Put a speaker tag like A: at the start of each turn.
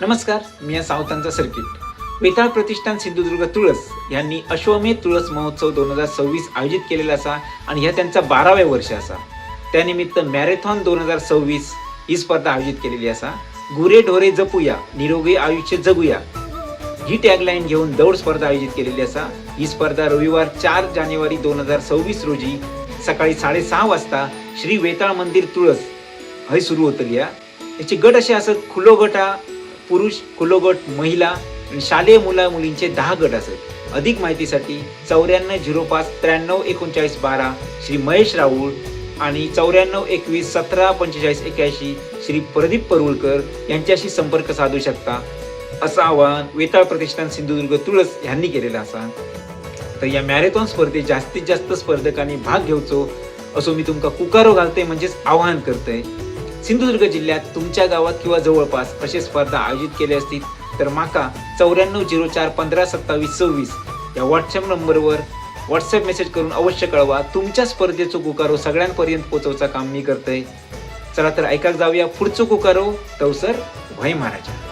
A: नमस्कार मी आहे सावतांचा सर्किट. वेताळ प्रतिष्ठान सिंधुदुर्ग तुळस यांनी अश्वमेध तुळस महोत्सव दोन हजार सव्वीस आयोजित केलेला असा आणि ह्या त्यांचा बाराव्या वर्ष असा. त्यानिमित्त मॅरेथॉन दोन हजार सव्वीस ही स्पर्धा आयोजित केलेली असा. गुरे ढोरे जपूया निरोगी आयुष्य जगूया. ही टॅगलाईन घेऊन दौड स्पर्धा आयोजित केलेली असा. ही स्पर्धा रविवार चार जानेवारी दोन हजार सव्वीस रोजी सकाळी साडेसहा वाजता श्री वेताळ मंदिर तुळस हे सुरू होतली या. याचे गट असे असत खुलो गट हा पुरुष कुलोगट महिला आणि शालेय मुला मुलींचे दहा गट असत. अधिक माहितीसाठी चौऱ्याण्णव झिरो पाच त्र्याण्णव एकोणचाळीस बारा श्री महेश राऊळ आणि चौऱ्याण्णव एकवीस सतरा पंचेचाळीस एक्याऐंशी श्री प्रदीप परुळकर यांच्याशी संपर्क साधू शकता. असं आवाहन वेताळ प्रतिष्ठान सिंधुदुर्ग तुळस यांनी केलेलं असा तर या मॅरेथॉन स्पर्धेत जास्तीत जास्त स्पर्धकांनी भाग घेऊचो असो मी तुमका कुकारो घालते म्हणजेच आवाहन करतोय. सिंधुदुर्ग जिल्ह्यात तुमच्या गावात किंवा जवळपास असे स्पर्धा आयोजित केले असतील तर माका चौऱ्याण्णव झिरो चार पंधरा सत्तावीस सव्वीस या व्हॉट्सअप नंबरवर व्हॉट्सअप मेसेज करून अवश्य कळवा. तुमच्या स्पर्धेचो कुकारो सगळ्यांपर्यंत पोहोचवचा काम मी करतोय. चला तर ऐकायला जाऊया पुढचं कुकारो तवसर भय महाराजा.